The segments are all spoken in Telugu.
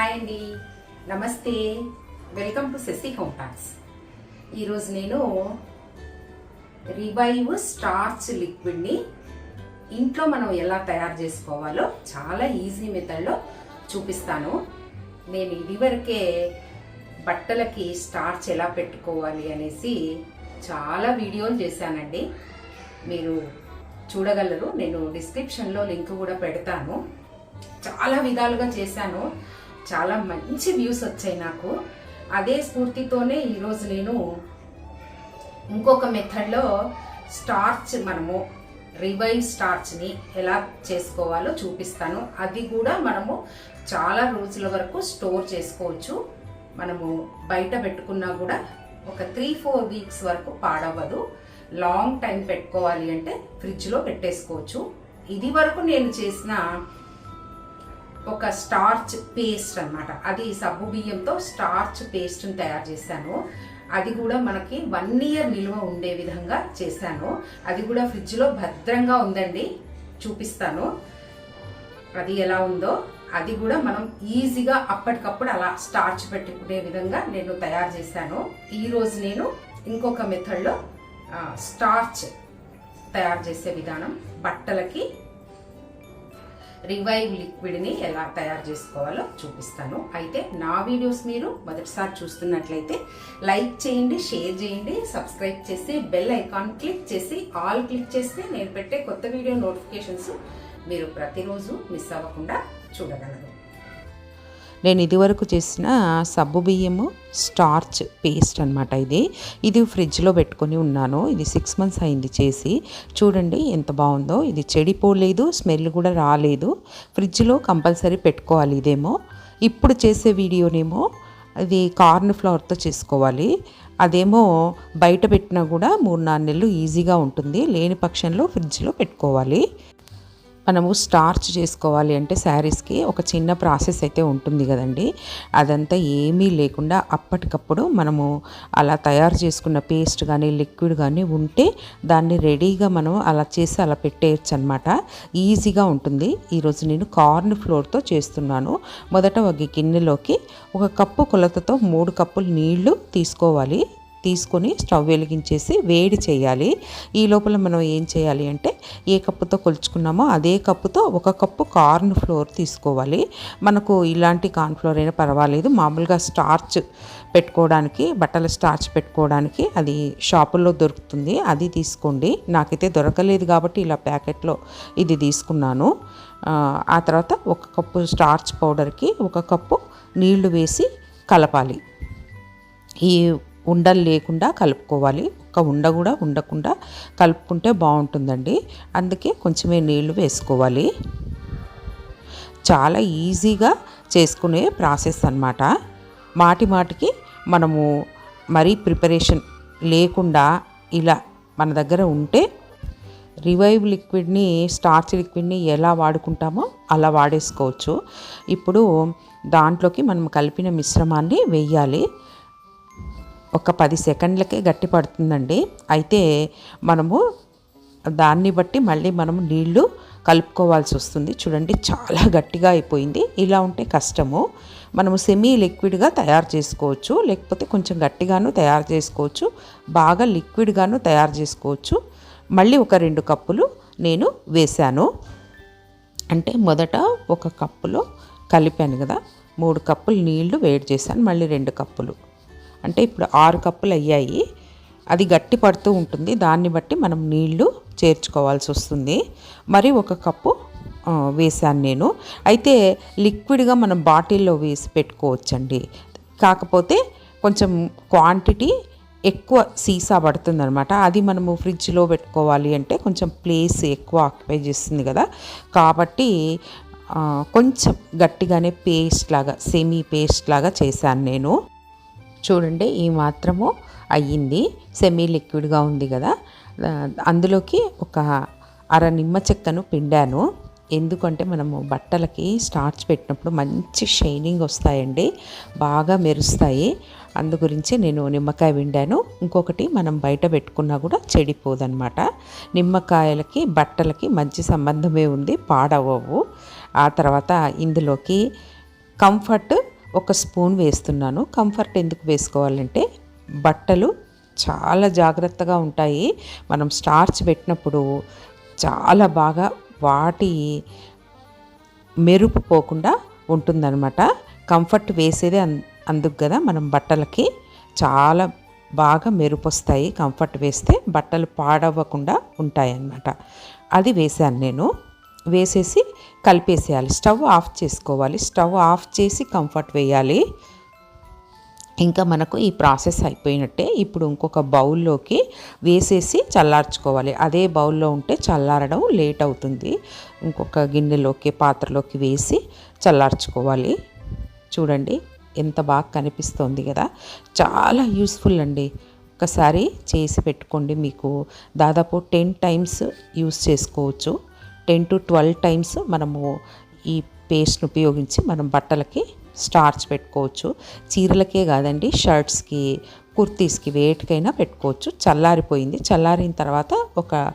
హాయ్ అండి. నమస్తే. Welcome to Sasi home talks ఈరోజు నేను రివైవ్ స్టార్చ్ లిక్విడ్ని ఇంట్లో మనం ఎలా తయారు చేసుకోవాలో చాలా ఈజీ మెథడ్లో చూపిస్తాను. నేను ఇదివరకే బట్టలకి స్టార్చ్ ఎలా పెట్టుకోవాలి అనేసి చాలా వీడియోలు చేశానండి. మీరు చూడగలరు. నేను డిస్క్రిప్షన్లో లింక్ కూడా పెడతాను. చాలా విధాలుగా చేశాను. చాలా మంచి వ్యూస్ వచ్చాయి నాకు. అదే స్ఫూర్తితోనే ఈరోజు నేను ఇంకొక మెథడ్లో స్టార్చ్ మనము రివైవ్ స్టార్చ్ని ఎలా చేసుకోవాలో చూపిస్తాను. అది కూడా మనము చాలా రోజుల వరకు స్టోర్ చేసుకోవచ్చు. మనము బయట పెట్టుకున్నా కూడా ఒక త్రీ ఫోర్ వీక్స్ వరకు పాడవ్వదు. లాంగ్ టైం పెట్టుకోవాలి అంటే ఫ్రిడ్జ్లో పెట్టేసుకోవచ్చు. ఇది వరకు నేను చేసిన ఒక స్టార్చ్ పేస్ట్ అన్నమాట. అది సబ్బు బియ్యంతో స్టార్చ్ పేస్ట్ని తయారు చేశాను. అది కూడా మనకి వన్ ఇయర్ నిల్వ ఉండే విధంగా చేశాను. అది కూడా ఫ్రిడ్జ్లో భద్రంగా ఉందండి. చూపిస్తాను. అది ఎలా ఉందో. అది కూడా మనం ఈజీగా అప్పటికప్పుడు అలా స్టార్చ్ పెట్టుకునే విధంగా నేను తయారు చేశాను. ఈరోజు నేను ఇంకొక మెథడ్లో స్టార్చ్ తయారు చేసే విధానం బట్టలకి రివైవ్ లిక్విడ్ని ఎలా తయారు చేసుకోవాలో చూపిస్తాను. అయితే నా వీడియోస్ మీరు మొదటిసారి చూస్తున్నట్లయితే లైక్ చేయండి షేర్ చేయండి సబ్స్క్రైబ్ చేసి బెల్ ఐకాన్ క్లిక్ చేసి ఆల్ క్లిక్ చేస్తే నేను పెట్టే కొత్త వీడియో నోటిఫికేషన్స్ మీరు ప్రతిరోజు మిస్ అవ్వకుండా చూడగలరు. నేను ఇదివరకు చేసిన సబ్బు బియ్యము స్టార్చ్ పేస్ట్ అనమాట ఇది. ఇది ఫ్రిడ్జ్లో పెట్టుకొని ఉన్నాను. ఇది సిక్స్ మంత్స్ అయింది చేసి. చూడండి ఎంత బాగుందో. ఇది చెడిపోలేదు స్మెల్ కూడా రాలేదు. ఫ్రిడ్జ్లో కంపల్సరీ పెట్టుకోవాలి ఇదేమో. ఇప్పుడు చేసే వీడియోనేమో అది కార్న్ ఫ్లవర్తో చేసుకోవాలి. అదేమో బయట పెట్టినా కూడా మూడు నాలుగు నెలలు ఈజీగా ఉంటుంది. లేని పక్షంలో ఫ్రిడ్జ్లో పెట్టుకోవాలి. మనము స్టార్చ్ చేసుకోవాలి అంటే శారీస్కి ఒక చిన్న ప్రాసెస్ అయితే ఉంటుంది కదండి. అదంతా ఏమీ లేకుండా అప్పటికప్పుడు మనము అలా తయారు చేసుకున్న పేస్ట్ కానీ లిక్విడ్ కానీ ఉంటే దాన్ని రెడీగా మనం అలా చేసి అలా పెట్టేయచ్చు అనమాట ఈజీగా ఉంటుంది ఈరోజు నేను కార్న్ ఫ్లోర్తో చేస్తున్నాను. మొదట ఒక గిన్నెలోకి ఒక కప్పు కొలతతో మూడు కప్పులు నీళ్ళు తీసుకోవాలి. తీసుకొని స్టవ్ వెలిగించేసి వేడి చేయాలి. ఈ లోపల మనం ఏం చేయాలి అంటే ఏ కప్పుతో కొలుచుకున్నామో అదే కప్పుతో ఒక కప్పు కార్న్ ఫ్లోర్ తీసుకోవాలి. మనకు ఇలాంటి కార్న్ ఫ్లోర్ అయినా పర్వాలేదు. మామూలుగా స్టార్చ్ పెట్టుకోవడానికి బట్టల స్టార్చ్ పెట్టుకోవడానికి అది షాపుల్లో దొరుకుతుంది. అది తీసుకోండి. నాకైతే దొరకలేదు కాబట్టి ఇలా ప్యాకెట్లో ఇది తీసుకున్నాను. ఆ తర్వాత ఒక కప్పు స్టార్చ్ పౌడర్కి ఒక కప్పు నీళ్ళు వేసి కలపాలి. ఈ ఉండలు లేకుండా కలుపుకోవాలి. ఒక్క ఉండ కూడా ఉండకుండా కలుపుకుంటే బాగుంటుందండి. అందుకే కొంచెమే నీళ్ళు వేసుకోవాలి. చాలా ఈజీగా చేసుకునే ప్రాసెస్ అన్నమాట. మాటి మాటికి మనము మరీ ప్రిపరేషన్ లేకుండా ఇలా మన దగ్గర ఉంటే రివైవ్ లిక్విడ్ని స్టార్చ్ లిక్విడ్ని ఎలా వాడుకుంటామో అలా వాడేసుకోవచ్చు. ఇప్పుడు దాంట్లోకి మనం కలిపిన మిశ్రమాన్ని వేయాలి. ఒక పది సెకండ్లకే గట్టి పడుతుందండి. అయితే మనము దాన్ని బట్టి మళ్ళీ మనము నీళ్ళు కలుపుకోవాల్సి వస్తుంది. చూడండి చాలా గట్టిగా అయిపోయింది. ఇలా ఉంటే కష్టము. మనము సెమీ లిక్విడ్గా తయారు చేసుకోవచ్చు. లేకపోతే కొంచెం గట్టిగాను తయారు చేసుకోవచ్చు. బాగా లిక్విడ్గాను తయారు చేసుకోవచ్చు. మళ్ళీ ఒక రెండు కప్పులు నేను వేశాను. అంటే మొదట ఒక కప్పులో కలిపాను కదా. మూడు కప్పులు నీళ్ళు వేడి చేశాను. మళ్ళీ రెండు కప్పులు. అంటే ఇప్పుడు ఆరు కప్పులు అయ్యాయి. అది గట్టి పడుతూ ఉంటుంది. దాన్ని బట్టి మనం నీళ్ళు చేర్చుకోవాల్సి వస్తుంది. మరి ఒక కప్పు వేసాను నేను. అయితే లిక్విడ్గా మనం బాటిల్లో వేసి పెట్టుకోవచ్చండి. కాకపోతే కొంచెం క్వాంటిటీ ఎక్కువ సీసా పడుతుంది అనమాట అది మనము ఫ్రిడ్జ్లో పెట్టుకోవాలి అంటే కొంచెం ప్లేస్ ఎక్కువ ఆక్యుపై చేస్తుంది కదా. కాబట్టి కొంచెం గట్టిగానే పేస్ట్ లాగా సెమీ పేస్ట్ లాగా చేశాను నేను. చూడండి ఈ మాత్రము అయ్యింది. సెమీ లిక్విడ్గా ఉంది కదా. అందులోకి ఒక అర నిమ్మ చెక్కను పిండాను. ఎందుకంటే మనము బట్టలకి స్టార్చ్ పెట్టినప్పుడు మంచి షైనింగ్ వస్తాయండి. బాగా మెరుస్తాయి. అందు గురించి నేను నిమ్మకాయ విండాను ఇంకొకటి మనం బయట పెట్టుకున్నా కూడా చెడిపోదన్నమాట నిమ్మకాయలకి బట్టలకి మంచి సంబంధమే ఉంది పాడవవు ఆ తర్వాత ఇందులోకి కంఫర్ట్ ఒక స్పూన్ వేస్తున్నాను. కంఫర్ట్ ఎందుకు వేసుకోవాలంటే బట్టలు చాలా జాగ్రత్తగా ఉంటాయి. మనం స్టార్చ్ పెట్టినప్పుడు చాలా బాగా వాటి మెరుపు పోకుండా ఉంటుందన్నమాట. కంఫర్ట్ వేసేదే అన్ అందుకు కదా మనం బట్టలకి చాలా బాగా మెరుపు వస్తాయి. కంఫర్ట్ వేస్తే బట్టలు పాడవ్వకుండా ఉంటాయన్నమాట. అది వేసాను నేను. వేసేసి కలిపేసేయాలి. స్టవ్ ఆఫ్ చేసుకోవాలి. స్టవ్ ఆఫ్ చేసి కంఫర్ట్ వేయాలి. ఇంకా మనకు ఈ ప్రాసెస్ అయిపోయినట్టే ఇప్పుడు ఇంకొక బౌల్లోకి వేసేసి చల్లార్చుకోవాలి. అదే బౌల్లో ఉంటే చల్లారడం లేట్ అవుతుంది. ఇంకొక గిన్నెలోకి పాత్రలోకి వేసి చల్లార్చుకోవాలి. చూడండి ఎంత బాగా కనిపిస్తోంది కదా. చాలా యూస్ఫుల్ అండి. ఒకసారి చేసి పెట్టుకోండి మీకు. దాదాపు టెన్ టైమ్స్ యూస్ చేసుకోవచ్చు. టెన్ టు ట్వెల్వ్ టైమ్స్ మనము ఈ పేస్ట్ని ఉపయోగించి మనం బట్టలకి స్టార్చ్ పెట్టుకోవచ్చు. చీరలకే కాదండి షర్ట్స్కి కుర్తీస్కి వేటికైనా పెట్టుకోవచ్చు. చల్లారిపోయింది. చల్లారిన తర్వాత ఒక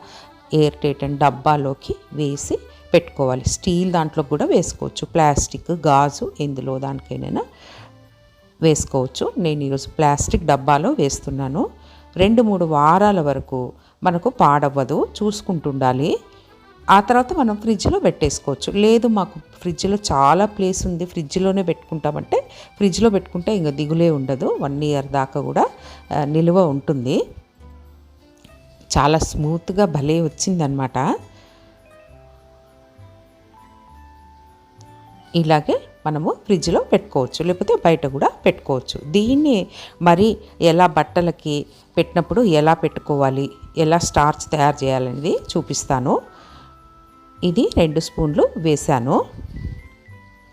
ఎయిర్ టైట్ అండ్ డబ్బాలోకి వేసి పెట్టుకోవాలి. స్టీల్ దాంట్లో కూడా వేసుకోవచ్చు. ప్లాస్టిక్ గాజు ఎందులో దానికైనా వేసుకోవచ్చు. నేను ఈరోజు ప్లాస్టిక్ డబ్బాలో వేస్తున్నాను. రెండు మూడు వారాల వరకు మనకు పాడవ్వదు. చూసుకుంటుండాలి. ఆ తర్వాత మనం ఫ్రిడ్జ్లో పెట్టేసుకోవచ్చు. లేదు మాకు ఫ్రిడ్జ్లో చాలా ప్లేస్ ఉంది. ఫ్రిడ్జ్లోనే పెట్టుకుంటామంటే ఫ్రిడ్జ్లో పెట్టుకుంటే ఇంకా దిగులే ఉండదు. వన్ ఇయర్ దాకా కూడా నిలువ నిల్వ ఉంటుంది. చాలా స్మూత్గా భలే వచ్చిందనమాట ఇలాగే మనము ఫ్రిడ్జ్లో పెట్టుకోవచ్చు. లేకపోతే బయట కూడా పెట్టుకోవచ్చు. దీన్ని మరి ఎలా బట్టలకి పెట్టినప్పుడు ఎలా పెట్టుకోవాలి? ఎలా స్టార్చ్ తయారు చేయాలనేది చూపిస్తాను. ఇది రెండు స్పూన్లు వేశాను.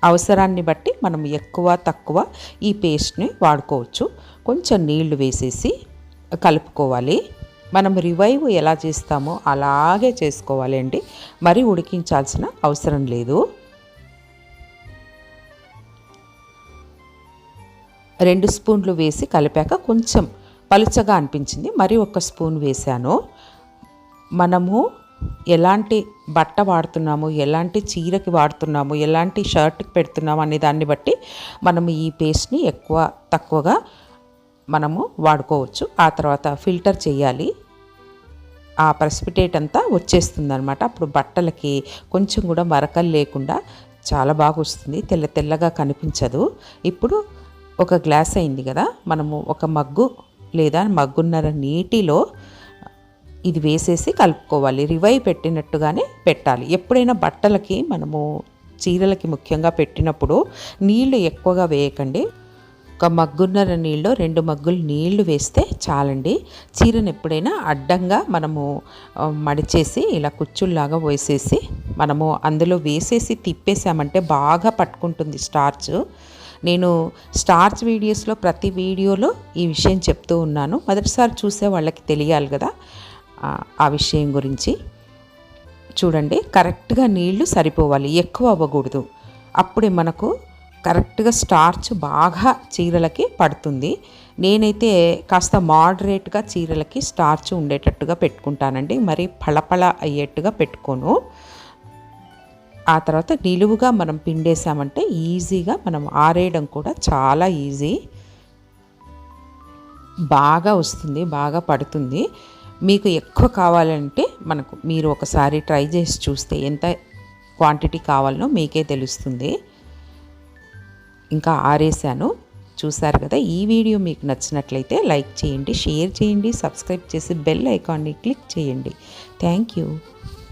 అవసరాన్ని బట్టి మనం ఎక్కువ తక్కువ ఈ పేస్ట్ని వాడుకోవచ్చు. కొంచెం నీళ్ళు వేసేసి కలుపుకోవాలి. మనం రివైవ్ ఎలా చేస్తామో అలాగే చేసుకోవాలి అండి. మరి ఉడికించాల్సిన అవసరం లేదు. రెండు స్పూన్లు వేసి కలిపాక కొంచెం పలుచగా అనిపించింది. మరి ఒక స్పూన్ వేశాను. మనము ఎలాంటి బట్ట వాడుతున్నాము ఎలాంటి చీరకి వాడుతున్నాము ఎలాంటి షర్ట్కి పెడుతున్నాము అనే దాన్ని బట్టి మనము ఈ పేస్ట్ని ఎక్కువ తక్కువగా మనము వాడుకోవచ్చు. ఆ తర్వాత ఫిల్టర్ చేయాలి. ఆ ప్రెసిపిటేట్ అంతా వచ్చేస్తుంది అనమాట అప్పుడు బట్టలకి కొంచెం కూడా మరకలు లేకుండా చాలా బాగా వస్తుంది. తెల్ల తెల్లగా కనిపించదు. ఇప్పుడు ఒక గ్లాస్ అయింది కదా మనము ఒక మగ్గు లేదా మగ్గున్నర నీటిలో ఇది వేసేసి కలుపుకోవాలి. రివై పెట్టినట్టుగానే పెట్టాలి. ఎప్పుడైనా బట్టలకి మనము చీరలకి ముఖ్యంగా పెట్టినప్పుడు నీళ్ళు ఎక్కువగా వేయకండి. ఒక మగ్గున్నర నీళ్ళు రెండు మగ్గులు నీళ్ళు వేస్తే చాలండి. చీరను ఎప్పుడైనా అడ్డంగా మనము మడిచేసి ఇలా కుచ్చుల్లాగా వేసేసి మనము అందులో వేసేసి తిప్పేసామంటే బాగా పట్టుకుంటుంది స్టార్చ్. నేను స్టార్చ్ వీడియోస్లో ప్రతి వీడియోలో ఈ విషయం చెప్తూ ఉన్నాను. మొదటిసారి చూసే వాళ్ళకి తెలియాలి కదా. ఆ విషయం గురించి చూడండి. కరెక్ట్గా నీళ్ళు సరిపోవాలి. ఎక్కువ అవ్వకూడదు. అప్పుడే మనకు కరెక్ట్గా స్టార్చ్ బాగా చీరలకి పడుతుంది. నేనైతే కాస్త మోడరేట్గా చీరలకి స్టార్చ్ ఉండేటట్టుగా పెట్టుకుంటానండి. మరి పళపళ అయ్యేట్టుగా పెట్టుకోను. ఆ తర్వాత నిలువుగా మనం పిండేసామంటే ఈజీగా మనం ఆరేయడం కూడా చాలా ఈజీ. బాగా వస్తుంది. బాగా పడుతుంది. మీకు ఎక్కువ కావాలంటే మనకు మీరు ఒకసారి ట్రై చేసి చూస్తే ఎంత క్వాంటిటీ కావాలనో మీకే తెలుస్తుంది. ఇంకా ఆరేసాను చూసారు కదా ఈ వీడియో మీకు నచ్చినట్లయితే లైక్ చేయండి షేర్ చేయండి సబ్స్క్రైబ్ చేసి బెల్ ఐకాన్ని క్లిక్ చేయండి. Thank you.